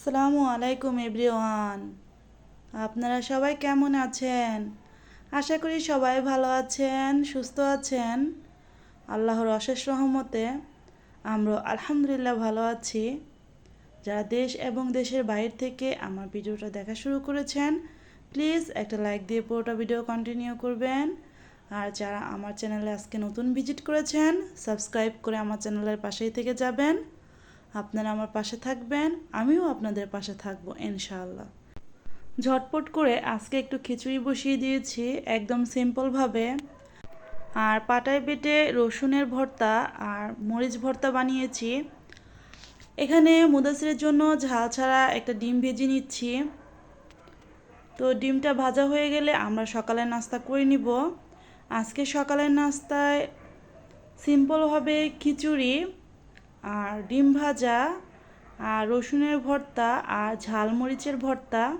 আসসালামু আলাইকুম এভরিওয়ান। আপনারা সবাই কেমন আছেন? আশা করি সবাই ভালো আছেন, সুস্থ আছেন। আল্লাহর অশেষ রহমতে আমরা আলহামদুলিল্লাহ ভালো আছি। যারা দেশ এবং দেশের বাইরে থেকে আমার ভিডিওটা দেখা শুরু করেছেন, প্লিজ একটা লাইক দিয়ে পুরোটা ভিডিও কন্টিনিউ করবেন। আর যারা আমার চ্যানেলে আজকে নতুন ভিজিট করেছেন, সাবস্ক্রাইব করে আমার চ্যানেলের পাশেই থেকে যাবেন। আপনারা আমার পাশে থাকবেন, আমিও আপনাদের পাশে থাকব, ইনশাআল্লাহ। ঝটপট করে আজকে একটু খিচুড়ি বসিয়ে দিয়েছি, একদম সিম্পলভাবে। আর পাটায় বেটে রসুনের ভর্তা আর মরিচ ভর্তা বানিয়েছি। এখানে মুদাসিরের জন্য ঝাল ছাড়া একটা ডিম ভেজে নিচ্ছি। তো ডিমটা ভাজা হয়ে গেলে আমরা সকালের নাস্তা করে নিব। আজকে সকালের নাস্তায় সিম্পলভাবে খিচুড়ি আর ডিম ভাজা, আর রসুনের ভর্তা, আর ঝালমরিচের ভর্তা।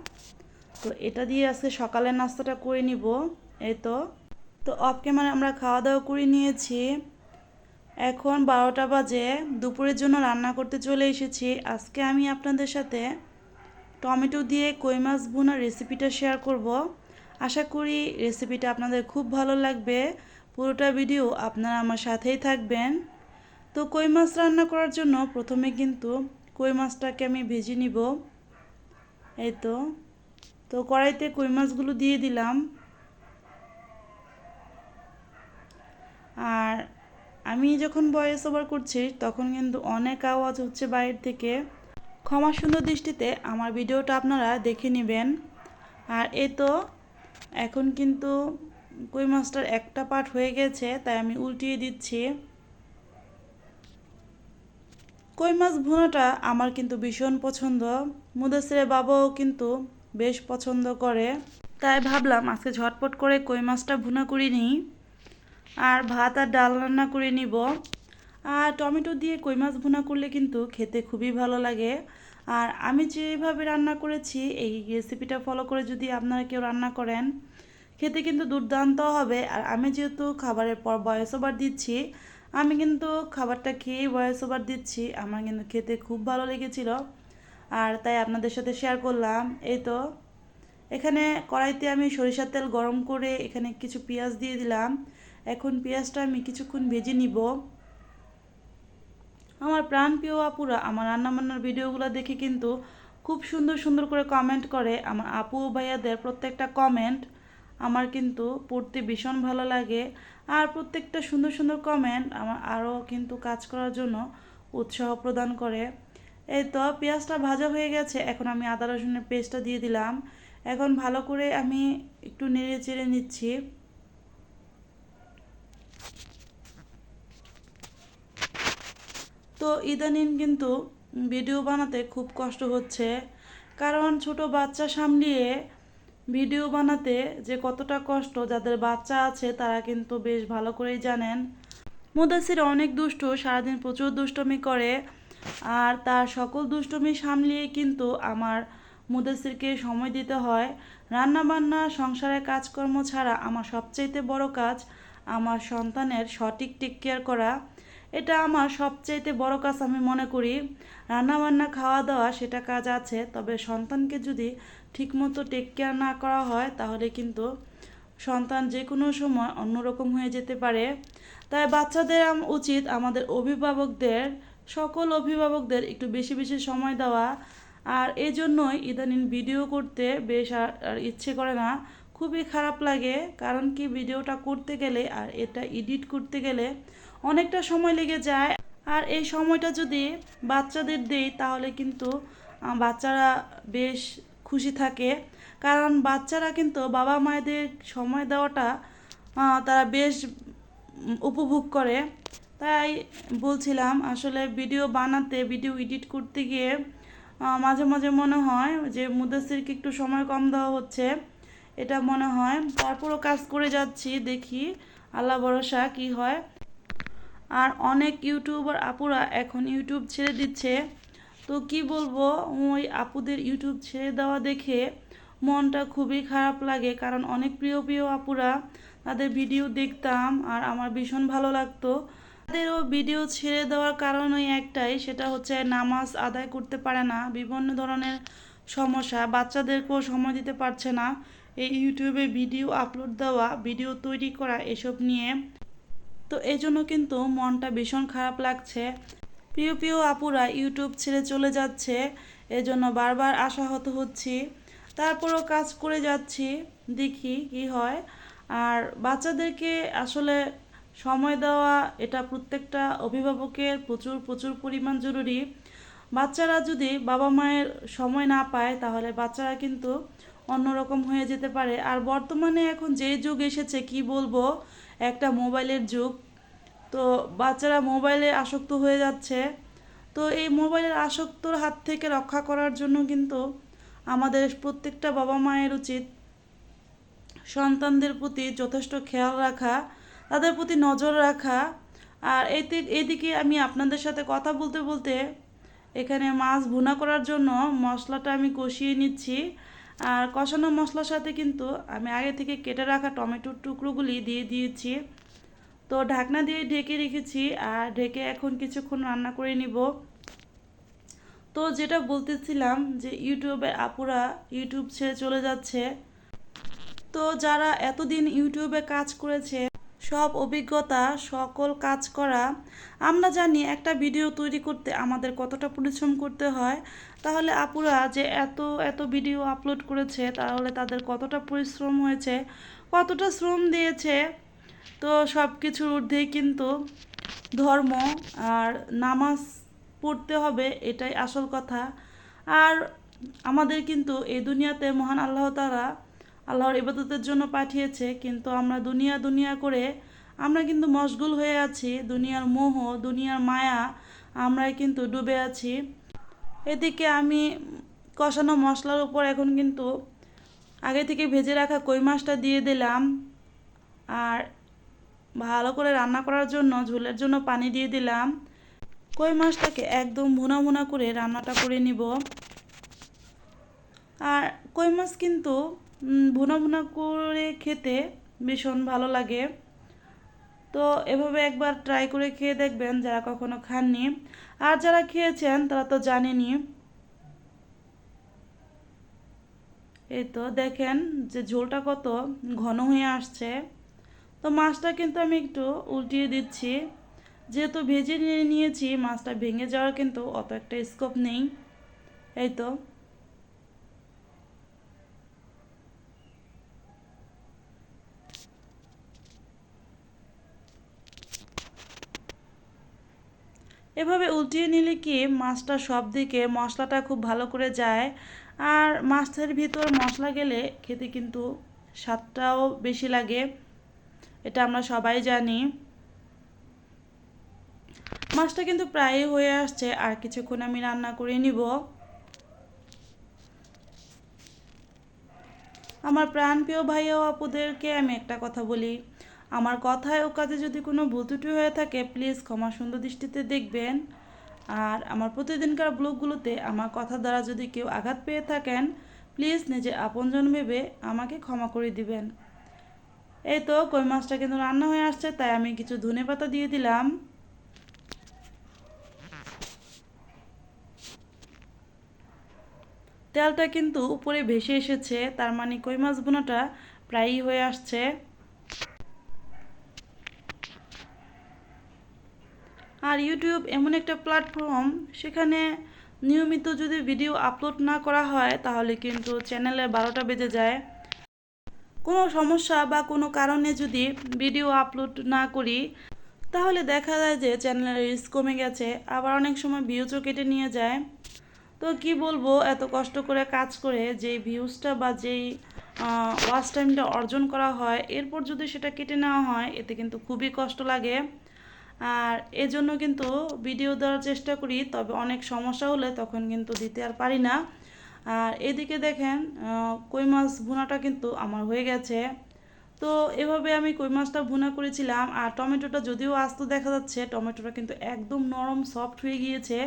তো এটা দিয়ে আজকে সকালের নাস্তাটা করে নিব। এই তো। তো অফ ক্যামেরা আমরা খাওয়া দাওয়া করে নিয়েছি। এখন বারোটা বাজে। দুপুরের জন্য রান্না করতে চলে এসেছি। আজকে আমি আপনাদের সাথে টমেটো দিয়ে কই মাছ ভুনার রেসিপিটা শেয়ার করব। আশা করি রেসিপিটা আপনাদের খুব ভালো লাগবে। পুরোটা ভিডিও আপনারা আমার সাথেই থাকবেন। তো কই মাছ রান্না করার জন্য প্রথমে কিন্তু কই মাছটাকে আমি ভেজে নিব। এই তো। তো কড়াইতে কই মাছগুলো দিয়ে দিলাম। আর আমি যখন ভয়েস ওভার করছি তখন কিন্তু অনেক আওয়াজ হচ্ছে বাইরে থেকে। ক্ষমা সুন্দর দৃষ্টিতে আমার ভিডিওটা আপনারা দেখে নেবেন। আর এ তো এখন কিন্তু কই মাছটার একটা পার্ট হয়ে গেছে, তাই আমি উল্টিয়ে দিচ্ছি। কই মাছ ভুনাটা আমার কিন্তু ভীষণ পছন্দ। মুদাসিরের বাবাও কিন্তু বেশ পছন্দ করে। তাই ভাবলাম আজকে ঝটপট করে কই মাছটা ভুনা করে নিই। আর ভাত আর ডাল রান্না করে নিব। আর টমেটো দিয়ে কই মাছ ভুনা করলে কিন্তু খেতে খুবই ভালো লাগে। আর আমি যেভাবে রান্না করেছি, এই রেসিপিটা ফলো করে যদি আপনারা কেউ রান্না করেন, খেতে কিন্তু দুর্দান্ত হবে। আর আমি যেহেতু খাবারের পর বয়স ওভার দিচ্ছি আমি কিন্তু খাবারটা খেয়েই ভয়েস ওভার দিচ্ছি। আমার কিন্তু খেতে খুব ভালো লেগেছিল। আর তাই আপনাদের সাথে শেয়ার করলাম। এই তো, এখানে কড়াইতে আমি সরিষার তেল গরম করে এখানে কিছু পেঁয়াজ দিয়ে দিলাম। এখন পেঁয়াজটা আমি কিছুক্ষণ ভেজে নিব। আমার প্রাণ প্রিয় আপুরা, আমার রান্নাবান্নার ভিডিওগুলো দেখে কিন্তু খুব সুন্দর সুন্দর করে কমেন্ট করে। আমার আপু ভাইয়াদের প্রত্যেকটা কমেন্ট আমার কিন্তু পড়তে ভীষণ ভালো লাগে। আর প্রত্যেকটা সুন্দর সুন্দর কমেন্ট আমার আরও কিন্তু কাজ করার জন্য উৎসাহ প্রদান করে। এই তো পেঁয়াজটা ভাজা হয়ে গেছে, এখন আমি আদা রসুনের পেস্টটা দিয়ে দিলাম। এখন ভালো করে আমি একটু নেড়ে চেড়ে নিচ্ছি। তো ইদানিং কিন্তু ভিডিও বানাতে খুব কষ্ট হচ্ছে, কারণ ছোট বাচ্চা সামলিয়ে ভিডিও বানাতে যে কতটা কষ্ট যাদের বাচ্চা আছে তারা কিন্তু বেশ ভালো করেই জানেন। মুদাসির অনেক দুষ্ট, সারাদিন প্রচুর দুষ্টমি করে আর তার সকল দুষ্টমি সামলিয়ে কিন্তু আমার মুদাসিরকে সময় দিতে হয়। রান্না বান্না সংসারের কাজকর্ম ছাড়া আমার সবচাইতে বড় কাজ আমার সন্তানের সঠিক টেক কেয়ার করা। এটা আমার সবচাইতে বড় কাজ আমি মনে করি। রান্নাবান্না খাওয়া দাওয়া সেটা কাজ আছে, তবে সন্তানকে যদি ঠিকমতো টেক কেয়ার না করা হয়, তাহলে কিন্তু সন্তান যে কোনো সময় অন্যরকম হয়ে যেতে পারে। তাই বাচ্চাদের উচিত আমাদের অভিভাবকদের, সকল অভিভাবকদের একটু বেশি বেশি সময় দেওয়া। আর এই জন্যই ইদানিং ভিডিও করতে বেশ আর ইচ্ছে করে না। খুবই খারাপ লাগে, কারণ কি ভিডিওটা করতে গেলে আর এটা এডিট করতে গেলে অনেকটা সময় লেগে যায়। আর এই সময়টা যদি বাচ্চাদের দেই, তাহলে কিন্তু বাচ্চারা বেশ খুশি থাকে। কারণ বাচ্চারা কিন্তু বাবা মায়েদের সময় দেওয়াটা তারা বেশ উপভোগ করে। তাই বলছিলাম, আসলে ভিডিও বানাতে, ভিডিও এডিট করতে গিয়ে মাঝে মাঝে মনে হয় যে মুদাসিরকে একটু সময় কম দেওয়া হচ্ছে, এটা মনে হয়। তারপরও কাজ করে যাচ্ছি, দেখি। আল্লাহ ভরসা, কি হয়? আর অনেক ইউটিউবার আপুরা এখন ইউটিউব ছেড়ে দিচ্ছে। তো কি বলব, ওই আপুদের ইউটিউব ছেড়ে দেওয়া দেখে মনটা খুবই খারাপ লাগে। কারণ অনেক প্রিয় প্রিয় আপুরা তাদের ভিডিও দেখতাম আর আমার ভীষণ ভালো লাগতো। তাদেরও ভিডিও ছেড়ে দেওয়ার কারণ ওই একটাই, সেটা হচ্ছে নামাজ আদায় করতে পারে না, বিভিন্ন ধরনের সমস্যা, বাচ্চাদেরকেও সময় দিতে পারছে না। এই ইউটিউবে ভিডিও আপলোড দেওয়া, ভিডিও তৈরি করা, এসব নিয়ে। তো এই জন্য কিন্তু মনটা ভীষণ খারাপ লাগছে। প্রিয় প্রিয় আপুরা ইউটিউব ছেড়ে চলে যাচ্ছে, এজন্য বারবার আশাহত হচ্ছি। তারপরও কাজ করে যাচ্ছি, দেখি কি হয়। আর বাচ্চাদেরকে আসলে সময় দেওয়া, এটা প্রত্যেকটা অভিভাবকের প্রচুর প্রচুর পরিমাণ জরুরি। বাচ্চারা যদি বাবা মায়ের সময় না পায়, তাহলে বাচ্চারা কিন্তু অন্যরকম হয়ে যেতে পারে। আর বর্তমানে এখন যে যুগ এসেছে, কি বলব? একটা মোবাইলের যুগ। তো বাচ্চারা মোবাইলে আসক্ত হয়ে যাচ্ছে। তো এই মোবাইলের আসক্তর হাত থেকে রক্ষা করার জন্য কিন্তু আমাদের প্রত্যেকটা বাবা মায়ের উচিত সন্তানদের প্রতি যথেষ্ট খেয়াল রাখা, তাদের প্রতি নজর রাখা। আর এতে, এদিকে আমি আপনাদের সাথে কথা বলতে বলতে এখানে মাছ ভুনা করার জন্য মশলাটা আমি কষিয়ে নিচ্ছি। আর কষানো মশলার সাথে কিন্তু আমি আগে থেকে কেটে রাখা টমেটোর টুকরোগুলি দিয়ে দিয়েছি। তো ঢাকনা দিয়ে ঢেকে রেখেছি আর ঢেকে এখন কিছুক্ষণ রান্না করে নিব। তো যেটা বলতেছিলাম যে ইউটিউবে আপুরা ইউটিউব ছেড়ে চলে যাচ্ছে। তো যারা এতদিন ইউটিউবে কাজ করেছে, সব অভিজ্ঞতা, সকল কাজ করা, আমরা জানি একটা ভিডিও তৈরি করতে আমাদের কতটা পরিশ্রম করতে হয়। তাহলে আপুরা যে এত এত ভিডিও আপলোড করেছে, তাহলে তাদের কতটা পরিশ্রম হয়েছে, কতটা শ্রম দিয়েছে তো সব কিছুর ঊর্ধ্বেই কিন্তু ধর্ম আর নামাজ পড়তে হবে, এটাই আসল কথা। আর আমাদের কিন্তু এই দুনিয়াতে মহান আল্লাহ তারা আল্লাহর ইবাদতের জন্য পাঠিয়েছে, কিন্তু আমরা দুনিয়া দুনিয়া করে আমরা কিন্তু মশগুল হয়ে আছি, দুনিয়ার মোহ, দুনিয়ার মায়া আমরাই কিন্তু ডুবে আছি। এদিকে আমি কষানো মশলার উপর এখন কিন্তু আগে থেকে ভেজে রাখা কই মাছটা দিয়ে দিলাম। আর ভালো করে রান্না করার জন্য ঝোলের জন্য পানি দিয়ে দিলাম। কই মাছটাকে একদম ভুনা ভুনা করে রান্নাটা করে নিব। আর কই মাছ কিন্তু ভুনা ভুনা করে খেতে ভীষণ ভালো লাগে। তো এভাবে একবার ট্রাই করে খেয়ে দেখবেন যারা কখনো খাননি। আর যারা খেয়েছেন তারা তো জানেনি এই তো দেখেন যে ঝোলটা কত ঘন হয়ে আসছে। তো মাছটা কিন্তু আমি একটু উল্টিয়ে দিচ্ছি। যেহেতু ভেজে নিয়ে নিয়েছি, মাছটা ভেঙে যাওয়ার কিন্তু অত একটা স্কোপ নেই। এই তো। এভাবে উল্টিয়ে নিলে কি মাছটা সব দিকে মশলাটা খুব ভালো করে যায়? আর মাছের ভিতর মশলা গেলে খেতে কিন্তু স্বাদটাও বেশি লাগে। এটা আমরা সবাই জানি। মাছটা কিন্তু প্রায় হয়ে আসছে, আর কিছুক্ষণ আমি রান্না করে নিব। আমার প্রাণপ্রিয় ভাই ও আপুদেরকে আমি একটা কথা বলি। আমার কথায় ও কাজে যদি কোনো ভুল ত্রুটি হয়ে থাকে, প্লিজ ক্ষমা সুন্দর দৃষ্টিতে দেখবেন। আর আমার প্রতিদিনকার ব্লগগুলোতে আমার কথা দ্বারা যদি কেউ আঘাত পেয়ে থাকেন, প্লিজ নিজে আপনজন ভেবে আমাকে ক্ষমা করে দিবেন। এই তো কই মাছটা কিন্তু রান্না হয়ে আসছে, তাই আমি কিছু ধনে পাতা দিয়ে দিলাম। তেলটা কিন্তু উপরে ভেসে এসেছে, তার মানে কই মাছ বোনাটা প্রায়ই হয়ে আসছে। আর ইউটিউব এমন একটা প্ল্যাটফর্ম, সেখানে নিয়মিত যদি ভিডিও আপলোড না করা হয়, তাহলে কিন্তু চ্যানেলে বারোটা বেজে যায়। কোনো সমস্যা বা কোনো কারণে যদি ভিডিও আপলোড না করি, তাহলে দেখা যায় যে চ্যানেলের রিস্ক কমে গেছে, আবার অনেক সময় ভিউজও কেটে নিয়ে যায়। তো কি বলব, এত কষ্ট করে কাজ করে যেই ভিউজটা বা যেই ওয়াচ টাইমটা অর্জন করা হয়, এরপর যদি সেটা কেটে নেওয়া হয়, এতে কিন্তু খুবই কষ্ট লাগে। আর এজন্য কিন্তু ভিডিও দেওয়ার চেষ্টা করি, তবে অনেক সমস্যা হলে তখন কিন্তু দিতে আর পারি না। আর এদিকে দেখেন কই মাছ ভুনাটা কিন্তু আমার হয়ে গেছে। তো এভাবে আমি কই মাছটা ভুনা করেছিলাম, আর টমেটোটা যদিও আস্ত দেখা যাচ্ছে, টমেটোটা কিন্তু একদম নরম সফট হয়ে গিয়েছে।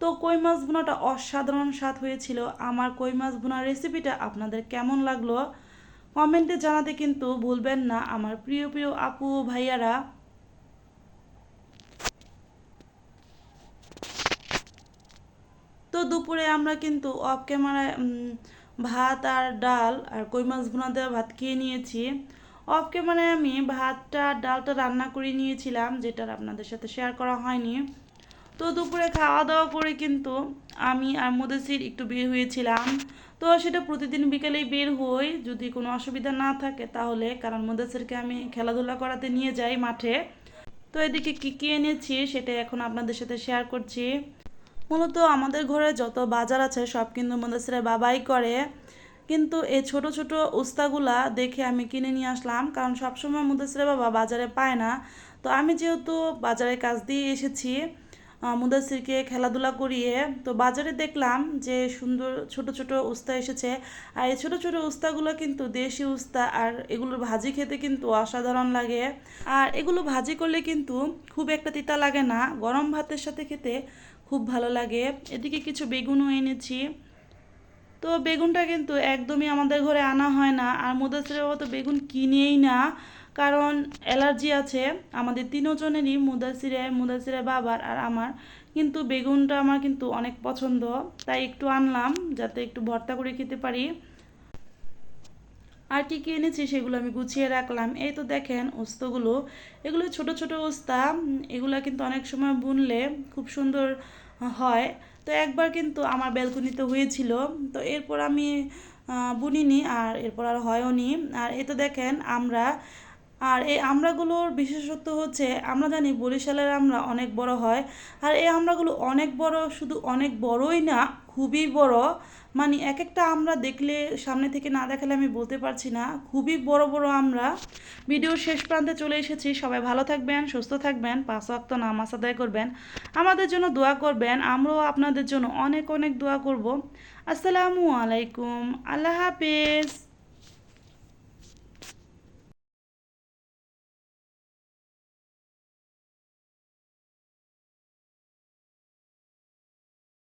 তো কই মাছ ভুনাটা অসাধারণ স্বাদ হয়েছিল। আমার কই মাছ ভুনার রেসিপিটা আপনাদের কেমন লাগল? কমেন্টে জানাতে কিন্তু ভুলবেন না, আমার প্রিয় প্রিয় আপু, ভাইয়ারা। দুপুরে আমরা কিন্তু অফ ক্যামেরায় ভাত আর ডাল আর কই মাছ ভুনা দেওয়া ভাত খেয়ে নিয়েছি। অফ ক্যামেরায় আমি ভাতটা, ডালটা রান্না করে নিয়েছিলাম, যেটা আপনাদের সাথে শেয়ার করা হয়নি। তো দুপুরে খাওয়া দাওয়া করে কিন্তু আমি আর মুদেসির একটু বের হয়েছিলাম। তো সেটা প্রতিদিন বিকেলেই বের হই। যদি কোনো অসুবিধা না থাকে তাহলে, কারণ মুদেসিরকে আমি খেলাধুলা করাতে নিয়ে যাই মাঠে। তো এদিকে কী কী এনেছি সেটা এখন আপনাদের সাথে শেয়ার করছি। মূলত আমাদের ঘরে যত বাজার আছে, সব কিন্তু মুদাসিরের বাবাই করে। কিন্তু এই ছোট ছোট উস্তাগুলা দেখে আমি কিনে নিয়ে আসলাম, কারণ সবসময় মুদাসিরের বাবা বাজারে পায় না। তো আমি যেহেতু বাজারে কাজ দিয়ে এসেছি মুদাসিরকে খেলাধুলা করিয়ে, তো বাজারে দেখলাম যে সুন্দর ছোট ছোট উস্তা এসেছে। আর এই ছোট ছোট উস্তাগুলো কিন্তু দেশি উস্তা, আর এগুলোর ভাজি খেতে কিন্তু অসাধারণ লাগে। আর এগুলো ভাজি করলে কিন্তু খুব একটা তিতা লাগে না, গরম ভাতের সাথে খেতে খুব ভালো লাগে। এদিকে কিছু বেগুনও এনেছি। তো বেগুনটা কিন্তু একদমই আমাদের ঘরে আনা হয় না। আর মুদাসিরের তো বেগুন কিনেই না। কারণ অ্যালার্জি আছে। আমাদের তিনজনেরই, মুদাসিরে মুদাসিরে বাবার আর আমার। কিন্তু বেগুনটা আমার কিন্তু অনেক পছন্দ। তাই একটু আনলাম, যাতে একটু ভর্তা করে খেতে পারি। আর কী কী এনেছি সেগুলো আমি গুছিয়ে রাখলাম। এই তো দেখেন ওস্তগুলো। এগুলো ছোট ছোট ওস্তা, এগুলো কিন্তু অনেক সময় বুনলে খুব সুন্দর হয়। তো একবার কিন্তু আমার ব্যালকনিতে হয়েছিল। তো এরপর আমি বুনিনি আর এরপর আর হয়ওনি। আর এই তো দেখেন আমরা। আর এই আমড়াগুলোর বিশেষত্ব হচ্ছে, আমরা জানি বরিশালের আমড়া অনেক বড় হয়। আর এই আমড়াগুলো অনেক বড়, শুধু অনেক বড়ই না খুবই বড়। মানে এক একটা আমরা দেখলে, সামনে থেকে না দেখালে আমি বলতে পারছি না। খুবই বড় বড় আমরা। ভিডিওর শেষ প্রান্তে চলে এসেছি। সবাই ভালো থাকবেন, সুস্থ থাকবেন, পাঁচ অক্ত নামাজ আদায় করবেন। আমাদের জন্য দোয়া করবেন। আমরাও আপনাদের জন্য অনেক অনেক দোয়া করব। আসসালামু আলাইকুম। আল্লাহ হাফেজ।